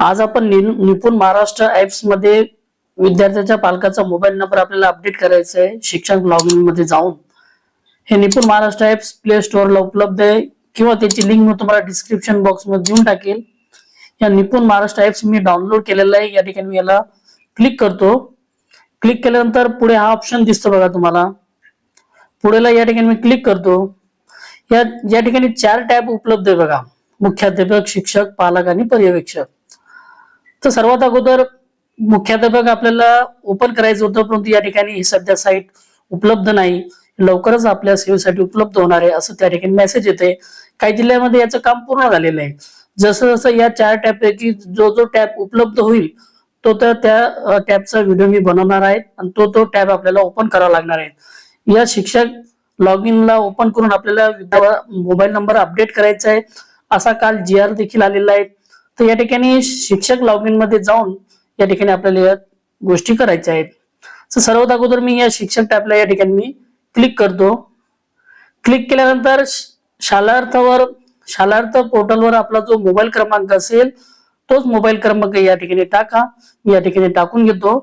आज आपण निपुण महाराष्ट्र ऍप्समध्ये विद्यार्थ्याच्या पालकाचा मोबाईल नंबर आपल्याला अपडेट करायचा आहे. शिक्षण लॉगिनमध्ये जाऊन. हे निपुण महाराष्ट्र ऍप्स प्ले स्टोअरला उपलब्ध आहे. किंवा त्याची लिंक मी तुम्हाला डिस्क्रिप्शन बॉक्समध्ये देऊन टाकेल. या निपुण महाराष्ट्र ऍप्स मी डाउनलोड केलेला आहे. या ठिकाणी मी याला क्लिक करतो. क्लिक केल्यानंतर पुढे हा ऑप्शन दिसतो बघा तुम्हाला. पुढेला या ठिकाणी मी क्लिक करतो. या या ठिकाणी चार टॅब उपलब्ध आहे बघा. मुख्याध्यापक शिक्षक पालक आणि पर्यवेक्षक. तर सर्वात अगोदर मुख्याध्यापक आपल्याला ओपन करायचं होतं परंतु या ठिकाणी ही सध्या साईट उपलब्ध नाही. लवकरच आपल्या सेवेसाठी उपलब्ध होणार आहे असं त्या ठिकाणी मेसेज येते काही जिल्ह्यामध्ये याचं काम पूर्ण झालेलं आहे. जसं जसं या चार टॅपपैकी जो जो टॅब उपलब्ध होईल तो तर त्या टॅबचा व्हिडिओ मी बनवणार आहे आणि तो तो टॅब आपल्याला ओपन करावा लागणार आहे. या शिक्षक लॉग इनला ओपन करून आपल्याला मोबाईल नंबर अपडेट करायचा आहे. असा काल जी आर देखील आलेला आहे. तर या ठिकाणी शिक्षक लॉगमध्ये जाऊन या ठिकाणी आपल्याला या गोष्टी करायच्या आहेत. तर सर्वात अगोदर मी या शिक्षक टॅबला या ठिकाणी मी क्लिक करतो. क्लिक केल्यानंतर शालार्थावर शालार्थ पोर्टलवर आपला जो मोबाईल क्रमांक असेल तोच मोबाईल क्रमांक या ठिकाणी टाका. मी या ठिकाणी टाकून घेतो.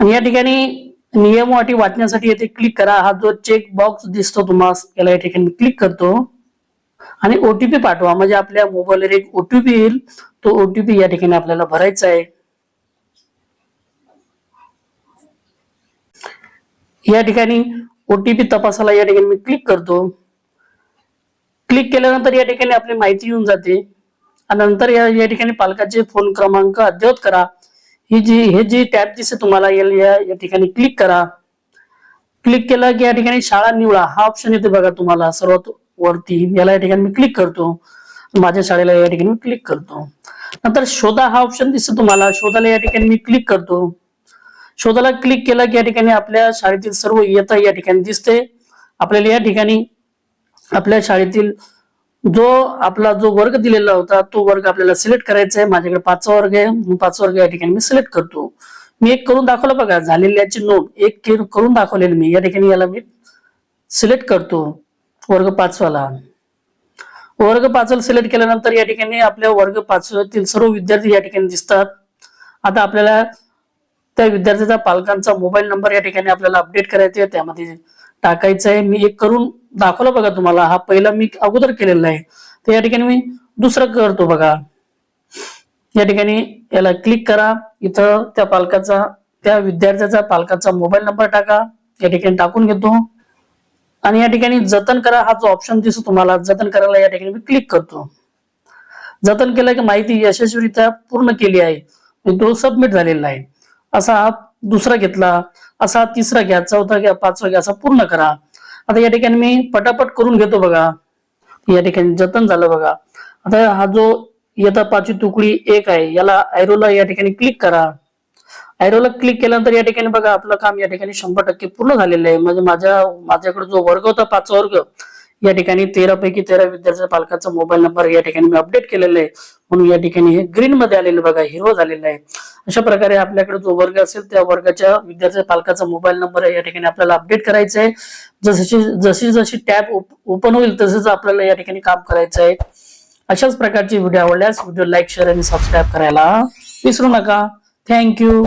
आणि या ठिकाणी नियम अटी वाचण्यासाठी येथे क्लिक करा. हा जो चेक बॉक्स दिसतो तुम्हाला याला या ठिकाणी क्लिक करतो. आणि ओटीपी पाठवा. म्हणजे आपल्या मोबाईलवर एक ओटीपी येईल. तो ओटीपी या ठिकाणी आपल्याला भरायचा आहे. या ठिकाणी ओटीपी तपासाला या ठिकाणी मी क्लिक करतो. क्लिक केल्यानंतर या ठिकाणी आपली माहिती येऊन जाते. आणि नंतर या या ठिकाणी पालकाचे फोन क्रमांक अद्ययावत करा. ही जी हे जी टॅब दिसते तुम्हाला या या ठिकाणी क्लिक करा. क्लिक केलं की या ठिकाणी शाळा निवडा. हा ऑप्शन येते बघा तुम्हाला. सर्वात वरती याला या ठिकाणी मी क्लिक करतो. माझ्या शाळेला या ठिकाणी मी क्लिक करतो. नंतर शोधा हा ऑप्शन दिसतो तुम्हाला. शोधाला या ठिकाणी मी क्लिक करतो. शोधाला क्लिक केला की या ठिकाणी आपल्या शाळेतील सर्व इयत्ता या ठिकाणी दिसते. आपल्याला या ठिकाणी आपल्या शाळेतील जो आपला जो वर्ग दिलेला होता तो वर्ग आपल्याला सिलेक्ट करायचा आहे. माझ्याकडे पाचवा वर्ग आहे. पाचवा वर्ग या ठिकाणी मी सिलेक्ट करतो. मी एक करून दाखवलं बघा. झालेल्याची नोंद. एक करून दाखवलेली मी. या ठिकाणी याला मी सिलेक्ट करतो. वर्ग पाचवाला वर्ग पाचवाला सिलेक्ट केल्यानंतर या ठिकाणी आपल्या वर्ग पाचव्यातील सर्व विद्यार्थी या ठिकाणी दिसतात. आता आपल्याला त्या विद्यार्थ्याचा पालकांचा मोबाईल नंबर या ठिकाणी आपल्याला अपडेट करायचा आहे त्यामध्ये टाकायचं आहे मी एक करून दाखवलं बघा तुम्हाला. हा पहिला मी अगोदर केलेला आहे. तर या ठिकाणी मी दुसरं करतो बघा. या ठिकाणी याला क्लिक करा. इथं त्या पालकाचा त्या विद्यार्थ्याचा पालकाचा मोबाईल नंबर टाका. या ठिकाणी टाकून घेतो. आणि या ठिकाणी जतन करा हा जो ऑप्शन दिसतो तुम्हाला जतन करायला या ठिकाणी मी क्लिक करतो. जतन केलं की माहिती यशस्वीरित्या पूर्ण केली आहे. तो सबमिट झालेला आहे. असा हा दुसरा घेतला असा तिसरा घ्या चौथा घ्या पाचवा घ्या असा पूर्ण करा. आता या ठिकाणी मी पटापट करून घेतो बघा. या ठिकाणी जतन झालं बघा. आता हा जो इयत्ता पाचवी तुकडी एक आहे याला ऐरोला या ठिकाणी क्लिक करा. ऍरोला क्लिक केल्यानंतर या ठिकाणी बघा आपलं काम या ठिकाणी शंभर टक्के पूर्ण झालेलं आहे. म्हणजे माझ्या माझ्याकडे जो वर्ग होता पाचवा वर्ग या ठिकाणी तेरा पैकी तेरा विद्यार्थ्याच्या पालकाचा मोबाईल नंबर या ठिकाणी मी अपडेट केलेला आहे. म्हणून या ठिकाणी हे ग्रीन मध्ये आलेलं बघा हिरो झालेलं आहे. अशा प्रकारे आपल्याकडे जो वर्ग असेल त्या वर्गाच्या विद्यार्थ्या पालकाचा मोबाईल नंबर या ठिकाणी आपल्याला अपडेट करायचा आहे. जशी जशी जशी टॅब ओपन होईल तसंच आपल्याला या ठिकाणी काम करायचं आहे. अशाच प्रकारची व्हिडिओ आवडल्यास व्हिडिओ लाईक शेअर आणि सबस्क्राईब करायला विसरू नका. थँक्यू